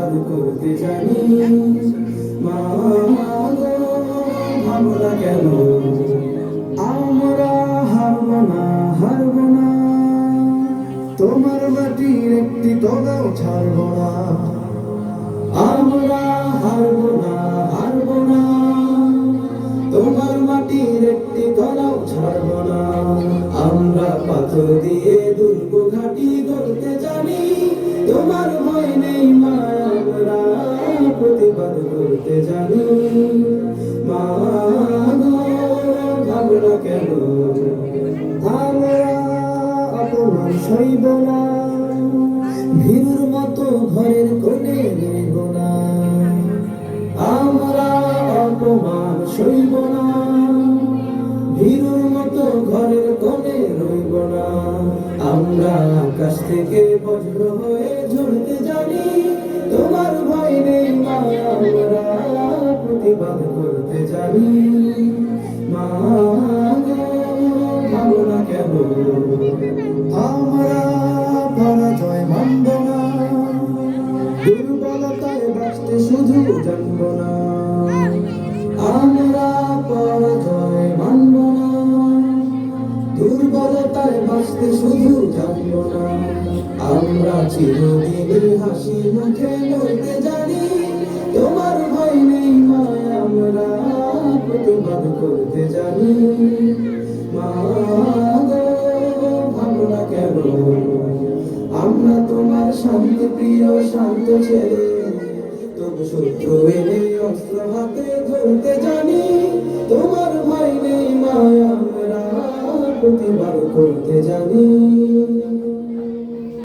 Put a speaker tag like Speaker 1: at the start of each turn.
Speaker 1: প্রতিবাদ করতে জানি মা কেন আমরা হারব না হারব না তোমার মাটির একটি কদাও ছাড়ব না আমরা হারব না হারব না তোমার মাটির একটি কলাও ছাড়ব না আমরা পাথর দিয়ে দুর্গ ঘাটি গড়তে জানি। আমরা অপমান সইব না ভীরুর মতো ঘরের কোণে রইব না আমরা আকাশ থেকে বজ্র হয়ে ঝরতে জানি তোমার ভয় নেই। আমরা পরাজয় মানব না। দুর্বলতায় বাঁচতে শুধু জানব না। আমরা পরাজয় মানব না। দুর্বলতায় বাঁচতে শুধু জানব না। আমরা চিরদিন হাসি মুখে লড়তে জানি, তোমার ভয় নেই মা আমরা প্রতিবাদ করতে জানি। মা প্রিয় শান্ত ছেলে, তবু শত্রু এলে অস্ত্র হাতে ধরতে জানি, তোমার ভাই নেই মা আমরা প্রতিবার করতে জানি।